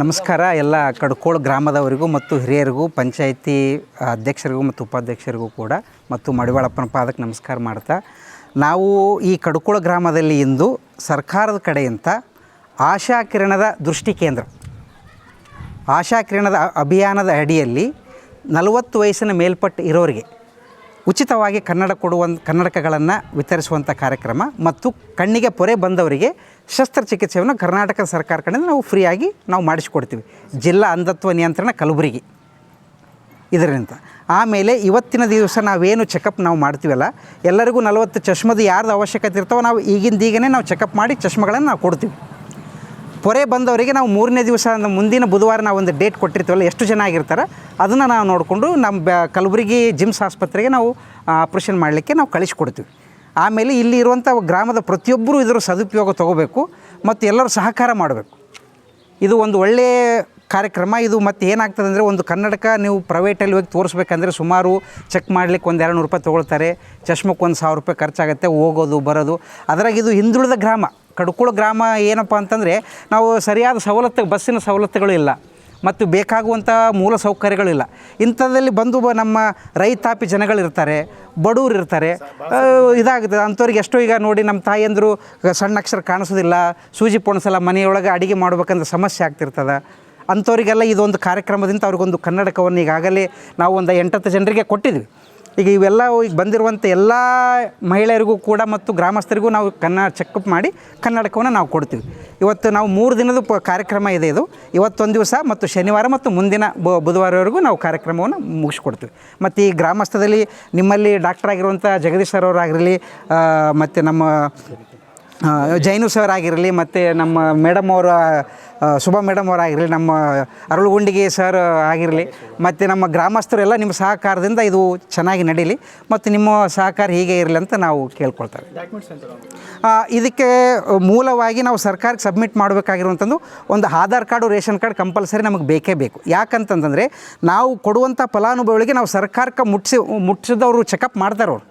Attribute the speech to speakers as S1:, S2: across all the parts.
S1: ನಮಸ್ಕಾರ ಎಲ್ಲ ಕಡ್ಕೋಳ ಗ್ರಾಮದವರಿಗೂ ಮತ್ತು ಹಿರಿಯರಿಗೂ, ಪಂಚಾಯಿತಿ ಅಧ್ಯಕ್ಷರಿಗೂ ಮತ್ತು ಉಪಾಧ್ಯಕ್ಷರಿಗೂ ಕೂಡ ಮತ್ತು ಮಡಿವಾಳಪ್ಪನ ಪಾದಕ್ಕೆ ನಮಸ್ಕಾರ ಮಾಡ್ತಾ. ನಾವು ಈ ಕಡ್ಕೋಳ ಗ್ರಾಮದಲ್ಲಿ ಇಂದು ಸರ್ಕಾರದ ಕಡೆಯಿಂದ ಆಶಾ ಕಿರಣದ ದೃಷ್ಟಿ ಕೇಂದ್ರ ಆಶಾ ಕಿರಣದ ಅಭಿಯಾನದ ಅಡಿಯಲ್ಲಿ ನಲವತ್ತು ವಯಸ್ಸಿನ ಮೇಲ್ಪಟ್ಟು ಇರೋರಿಗೆ ಉಚಿತವಾಗಿ ಕನ್ನಡ ಕೊಡುವ ಕನ್ನಡಕಗಳನ್ನು ವಿತರಿಸುವಂಥ ಕಾರ್ಯಕ್ರಮ ಮತ್ತು ಕಣ್ಣಿಗೆ ಪೊರೆ ಬಂದವರಿಗೆ ಶಸ್ತ್ರಚಿಕಿತ್ಸೆಯನ್ನು ಕರ್ನಾಟಕ ಸರ್ಕಾರ ಕಡೆಯಿಂದ ನಾವು ಫ್ರೀಯಾಗಿ ನಾವು ಮಾಡಿಸಿಕೊಡ್ತೀವಿ. ಜಿಲ್ಲಾ ಅಂಧತ್ವ ನಿಯಂತ್ರಣ ಕಲಬುರಗಿ. ಇದರಿಂದ. ಆಮೇಲೆ ಇವತ್ತಿನ ದಿವಸ ನಾವೇನು ಚೆಕಪ್ ನಾವು ಮಾಡ್ತೀವಲ್ಲ, ಎಲ್ಲರಿಗೂ ನಲವತ್ತು ಚಷ್ಮದ ಯಾರ್ದು ಅವಶ್ಯಕತೆ ಇರ್ತಾವೋ ನಾವು ಈಗಿಂದ ಈಗನೇ ನಾವು ಚೆಕಪ್ ಮಾಡಿ ಚಷ್ಮಗಳನ್ನು ನಾವು ಕೊಡ್ತೀವಿ. ಪೊರೆ ಬಂದವರಿಗೆ ನಾವು ಮೂರನೇ ದಿವಸ ಮುಂದಿನ ಬುಧವಾರ ನಾವು ಒಂದು ಡೇಟ್ ಕೊಟ್ಟಿರ್ತೀವಲ್ಲ, ಎಷ್ಟು ಜನ ಆಗಿರ್ತಾರೆ, ಅದನ್ನು ನಾವು ನೋಡಿಕೊಂಡು ನಮ್ಮ ಕಲಬುರಗಿ ಜಿಮ್ಸ್ ಆಸ್ಪತ್ರೆಗೆ ನಾವು ಆಪ್ರೇಷನ್ ಮಾಡಲಿಕ್ಕೆ ನಾವು ಕಳಿಸ್ಕೊಡ್ತೀವಿ. ಆಮೇಲೆ ಇಲ್ಲಿ ಇರುವಂಥ ಗ್ರಾಮದ ಪ್ರತಿಯೊಬ್ಬರೂ ಇದರ ಸದುಪಯೋಗ ತೊಗೋಬೇಕು ಮತ್ತು ಎಲ್ಲರೂ ಸಹಕಾರ ಮಾಡಬೇಕು. ಇದು ಒಂದು ಒಳ್ಳೆಯ ಕಾರ್ಯಕ್ರಮ. ಇದು ಮತ್ತೆ ಏನಾಗ್ತದೆ ಅಂದರೆ ಒಂದು ಕನ್ನಡಕ ನೀವು ಪ್ರೈವೇಟಲ್ಲಿ ಹೋಗಿ ತೋರಿಸ್ಬೇಕಂದ್ರೆ ಸುಮಾರು ಚೆಕ್ ಮಾಡ್ಲಿಕ್ಕೆ ಒಂದು ಎರಡು ನೂರು ರೂಪಾಯಿ ತೊಗೊಳ್ತಾರೆ. ಚಷ್ಮಕ್ಕೆ ಒಂದು ಸಾವಿರ ರೂಪಾಯಿ ಖರ್ಚಾಗುತ್ತೆ, ಹೋಗೋದು, ಬರೋದು. ಅದರಾಗ ಇದು ಹಿಂದುಳಿದ ಗ್ರಾಮ. ಕಡ್ಕುಳ ಗ್ರಾಮ ಏನಪ್ಪ ಅಂತಂದರೆ ನಾವು ಸರಿಯಾದ ಸವಲತ್ತು ಬಸ್ಸಿನ ಸವಲತ್ತುಗಳು ಇಲ್ಲ. ಮತ್ತು ಬೇಕಾಗುವಂಥ ಮೂಲ ಸೌಕರ್ಯಗಳಿಲ್ಲ. ಇಂಥದ್ದಲ್ಲಿ ಬಂದು ನಮ್ಮ ರೈತಾಪಿ ಜನಗಳಿರ್ತಾರೆ ಬಡವ್ರು ಇರ್ತಾರೆ ಇದಾಗುತ್ತೆ. ಅಂಥವ್ರಿಗೆ ಎಷ್ಟೋ ಈಗ ನೋಡಿ ನಮ್ಮ ತಾಯಿಯಂದರು ಸಣ್ಣ ಅಕ್ಷರ ಕಾಣಿಸೋದಿಲ್ಲ, ಸೂಜಿ ಪೋಣಿಸಲ್ಲ, ಮನೆಯೊಳಗೆ ಅಡುಗೆ ಮಾಡ್ಬೇಕಂದ್ರೆ ಸಮಸ್ಯೆ ಆಗ್ತಿರ್ತದೆ. ಅಂಥವರಿಗೆಲ್ಲ ಇದೊಂದು ಕಾರ್ಯಕ್ರಮದಿಂದ ಅವ್ರಿಗೊಂದು ಕನ್ನಡಕವನ್ನು ಈಗಾಗಲೇ ನಾವು ಒಂದು ಎಂಟತ್ತು ಜನರಿಗೆ ಕೊಟ್ಟಿದ್ವಿ. ಈಗ ಇವೆಲ್ಲ ಈಗ ಬಂದಿರುವಂಥ ಎಲ್ಲ ಮಹಿಳೆಯರಿಗೂ ಕೂಡ ಮತ್ತು ಗ್ರಾಮಸ್ಥರಿಗೂ ನಾವು ಕನ್ನಡ ಚೆಕಪ್ ಮಾಡಿ ಕನ್ನಡಕವನ್ನು ನಾವು ಕೊಡ್ತೀವಿ. ಇವತ್ತು ನಾವು ಮೂರು ದಿನದ ಪ ಕಾರ್ಯಕ್ರಮ ಇದೆ ಇದು. ಇವತ್ತೊಂದು ದಿವಸ ಮತ್ತು ಶನಿವಾರ ಮತ್ತು ಮುಂದಿನ ಬುಧವಾರವರೆಗೂ ನಾವು ಕಾರ್ಯಕ್ರಮವನ್ನು ಮುಗಿಸ್ಕೊಡ್ತೀವಿ. ಮತ್ತು ಈ ಗ್ರಾಮಸ್ಥದಲ್ಲಿ ನಿಮ್ಮಲ್ಲಿ ಡಾಕ್ಟರ್ ಆಗಿರುವಂಥ ಜಗದೀಶ್ ಸರ್ ಅವರಾಗಿರಲಿ ಮತ್ತು ನಮ್ಮ ಜೈನು ಸರ್ ಆಗಿರಲಿ, ಮತ್ತು ನಮ್ಮ ಮೇಡಮ್ ಅವರ ಶುಭ ಮೇಡಮ್ ಅವರಾಗಿರಲಿ ನಮ್ಮ ಅರಳುಗುಂಡಿಗೆ ಸರ್ ಆಗಿರಲಿ ಮತ್ತು ನಮ್ಮ ಗ್ರಾಮಸ್ಥರೆಲ್ಲ ನಿಮ್ಮ ಸಹಕಾರದಿಂದ ಇದು ಚೆನ್ನಾಗಿ ನಡೀಲಿ ಮತ್ತು ನಿಮ್ಮ ಸಹಕಾರ ಹೀಗೆ ಇರಲಿ ಅಂತ ನಾವು ಕೇಳ್ಕೊಳ್ತೇವೆ. ಆ, ಇದಕ್ಕೆ ಮೂಲವಾಗಿ ನಾವು ಸರ್ಕಾರಕ್ಕೆ ಸಬ್ಮಿಟ್ ಮಾಡಬೇಕಾಗಿರುವಂಥದ್ದು ಒಂದು Aadhaar card ration card compulsory ನಮಗೆ ಬೇಕೇ ಬೇಕು. ಯಾಕಂತಂತಂದರೆ ನಾವು ಕೊಡುವಂಥ ಫಲಾನುಭವಿಗಳಿಗೆ ನಾವು ಸರ್ಕಾರಕ್ಕೆ ಮುಟ್ಟಿಸಿ ಮುಟ್ಸಿದವರು ಚೆಕಪ್ ಮಾಡ್ತಾರೆ ಅವರು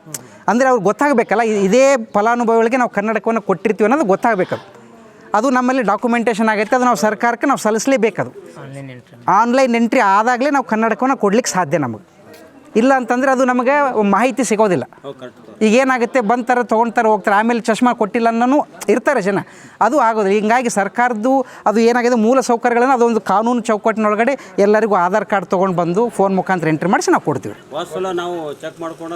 S1: ಅಂದರೆ ಅವ್ರಿಗೆ ಗೊತ್ತಾಗಬೇಕಲ್ಲ ಇದೇ ಫಲಾನುಭವಿಗಳಿಗೆ ನಾವು ಕನ್ನಡಕವನ್ನು ಕೊಟ್ಟಿರ್ತೀವಿ ಅನ್ನೋದು ಗೊತ್ತಾಗಬೇಕದು. ಅದು ನಮ್ಮಲ್ಲಿ ಡಾಕ್ಯುಮೆಂಟೇಷನ್ ಆಗೈತೆ ಅದು ನಾವು ಸರ್ಕಾರಕ್ಕೆ ನಾವು ಸಲ್ಲಿಸಲೇಬೇಕದು ಆನ್ಲೈನ್ ಎಂಟ್ರಿ ಆದಾಗಲೇ ನಾವು ಕನ್ನಡಕವನ್ನು ಕೊಡ್ಲಿಕ್ಕೆ ಸಾಧ್ಯ ನಮಗೆ. ಇಲ್ಲ ಅಂತಂದರೆ ಅದು ನಮಗೆ ಮಾಹಿತಿ ಸಿಗೋದಿಲ್ಲ. ಈಗ ಏನಾಗುತ್ತೆ ಬಂತಾರೆ ತೊಗೊಳ್ತಾರೆ ಹೋಗ್ತಾರೆ ಆಮೇಲೆ ಚಶ್ಮಾ ಕೊಟ್ಟಿಲ್ಲ ಅನ್ನೋನು ಇರ್ತಾರೆ ಜನ. ಅದು ಆಗೋದಿಲ್ಲ. ಹಿಂಗಾಗಿ ಸರ್ಕಾರದ್ದು ಅದು ಏನಾಗಿದೆ ಮೂಲ ಸೌಕರ್ಯಗಳನ್ನು ಅದೊಂದು ಕಾನೂನು ಚೌಕಟ್ಟಿನೊಳಗಡೆ ಎಲ್ಲರಿಗೂ ಆಧಾರ್ ಕಾರ್ಡ್ ತೊಗೊಂಡು ಬಂದು ಫೋನ್ ಮುಖಾಂತರ ಎಂಟ್ರಿ ಮಾಡಿಸಿ ನಾವು ಕೊಡ್ತೀವಿ.
S2: ನಾವು ಚೆಕ್ ಮಾಡ್ಕೊಂಡು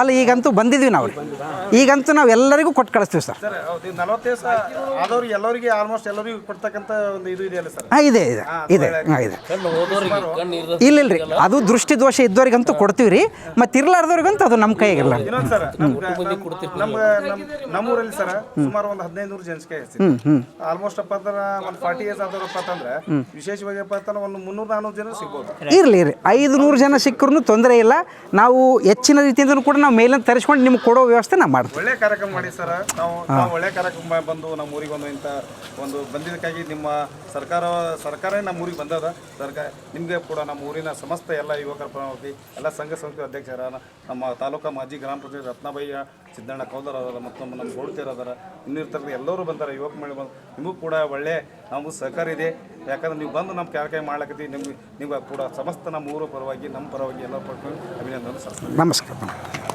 S1: ಅಲ್ಲ ಈಗಂತೂ ಬಂದಿದ್ವಿ ನಾವು ಈಗಂತೂ ನಾವು ಎಲ್ಲರಿಗೂ ಕೊಟ್ಟು ಕಳಿಸ್ತೀವಿ ಸರ್.
S3: ಸರ್ ಹೌದು ನಲವತ್ತು ದಿವಸ ಆದವ್ರಿಗೆ ಎಲ್ಲರಿಗೆ ಆಲ್ಮೋಸ್ಟ್ ಎಲ್ಲರಿಗೂ ಕೊಡ್ತಕ್ಕಂಥ ಒಂದು ಇದು
S1: ಹಾಂ ಇದೆ ಇದೆ. ಇದೆ ಹಾಂ ಇದೆ. ಇಲ್ಲ ರೀ. ಅದು ದೃಷ್ಟಿ ದೋಷ ಇದ್ದವ್ರಿಗಂತೂ ಕೊಡ್ತೀವಿ ರೀ. ಮತ್ತು ಇರ್ಲಾರ್ದವ್ರಿಗಂತೂ ಅದು ನಮ್ಮ ಕೈಯಾಗಿರಲ್ಲ.
S3: ಇನ್ನೊಂದು ಸರ್ ನಮ್ಮ ನಮ್ಮೂರಲ್ಲಿ ಸರ್ ಸುಮಾರು ಒಂದು ಹದಿನೈದು ನೂರು ಜನಸಂಖ್ಯೆ ಆಲ್ಮೋಸ್ಟ್ ಅಪ್ಪ ಅಂದ್ರೆ ಒಂದು ಫಾರ್ಟಿ ಇಯರ್ಸ್ ಆದವ್ರಪ್ಪ ಅಂತಂದ್ರೆ ವಿಶೇಷವಾಗಿ ಅಪ್ಪ ಅಂತಂದ್ರೆ ಒಂದು ಮುನ್ನೂರು ನಾನ್ನೂರು ಜನ ಸಿಗ್ಬೋದು.
S1: ಇರಲಿ ಇರಿ ಐದು ನೂರು ಜನ ಸಿಕ್ಕರೂ ತೊಂದರೆ ಇಲ್ಲ. ನಾವು ಹೆಚ್ಚಿನ ರೀತಿಯಿಂದ ಕೂಡ ನಾವು ಮೇಲಿಂದ ತರಿಸ್ಕೊಂಡು ನಿಮ್ಗೆ ಕೊಡೋ ವ್ಯವಸ್ಥೆ ನಾವು ಮಾಡ್ತೀವಿ.
S3: ಒಳ್ಳೆ ಕಾರ್ಯಕ್ರಮ ಮಾಡಿ ಸರ್. ನಾವು ನಾವು ಒಳ್ಳೆ ಕಾರ್ಯಕ್ರಮ ಬಂದು ನಮ್ಮ ಊರಿಗೆ ಒಂದು ಇಂಥ ಒಂದು ಬಂದಿದ್ದಕ್ಕಾಗಿ ನಿಮ್ಮ ಸರ್ಕಾರ ಸರ್ಕಾರ ನಮ್ಮ ಊರಿಗೆ ಬಂದದ. ಸರ್ಕಾರ ನಿಮಗೆ ಕೂಡ ನಮ್ಮ ಊರಿನ ಸಮಸ್ತ ಎಲ್ಲ ಯುವಕರ ಪರವಾಗಿ ಎಲ್ಲ ಸಂಘ ಸಂಸ್ಥೆ ಅಧ್ಯಕ್ಷರ ನಮ್ಮ ತಾಲೂಕಾ ಮಾಜಿ ಗ್ರಾಮ ಪಂಚಾಯತ್ ರತ್ನಬಯ್ಯ ಸಿದ್ದಣ್ಣ ಕೌದರ್ ಅದಾರ ಮತ್ತು ನಮ್ಮ ನಮ್ಮ ಅದಾರ ಇನ್ನಿರ್ತಾರೆ ಎಲ್ಲರೂ ಬಂದಾರೆ. ಯುವಕ ಮಳೆ ಬಂದು ನಿಮಗೂ ಕೂಡ ಒಳ್ಳೆ ನಮಗೂ ಸಹಕಾರ ಇದೆ. ಯಾಕಂದ್ರೆ ನೀವು ಬಂದು ನಮ್ಮ ಕಾರ್ಯಕ್ರಮ ಮಾಡ್ಲಕತ್ತಿ, ನಿಮ್ಗೆ ನಿಮ್ಗೆ ಕೂಡ ಸಮಸ್ತ ನಮ್ಮ ಊರ ಪರವಾಗಿ, ನಮ್ಮ ಪರವಾಗಿ ಎಲ್ಲ ಪಡ್ಕೊಂಡು ಅಭಿನಂದನೆ
S1: ನಮಸ್ಕಾರ.